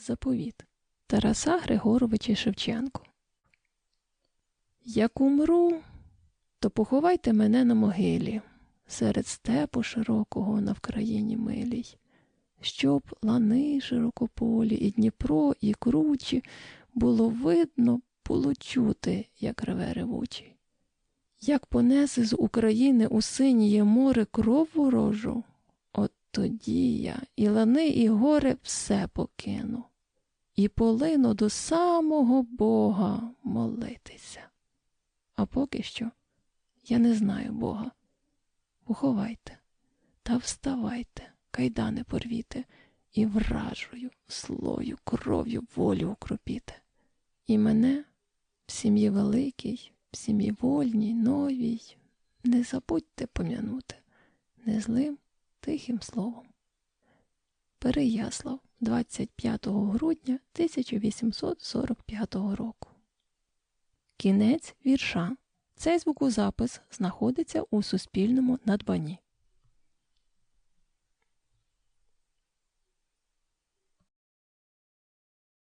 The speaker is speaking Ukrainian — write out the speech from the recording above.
Заповіт Тараса Григоровича Шевченко. Як умру, то поховайте мене на могилі серед степу широкого на Вкраїні милій, щоб лани широкополі, і Дніпро, і кручі було видно, було чути, як реве ревучий. Як понесе з України у синіє море кров ворожу, от тоді я і лани, і гори все покину, і полину до самого Бога молитися. А поки що я не знаю Бога. Поховайте та вставайте, кайдани порвіте, і вражою, злою кров'ю волю укропіте. І мене в сім'ї великій, в сім'ї вольній, новій, не забудьте пом'янути незлим тихим словом. Переяслав 25 грудня 1845 року. Кінець вірша. Цей звукозапис знаходиться у суспільному надбанні.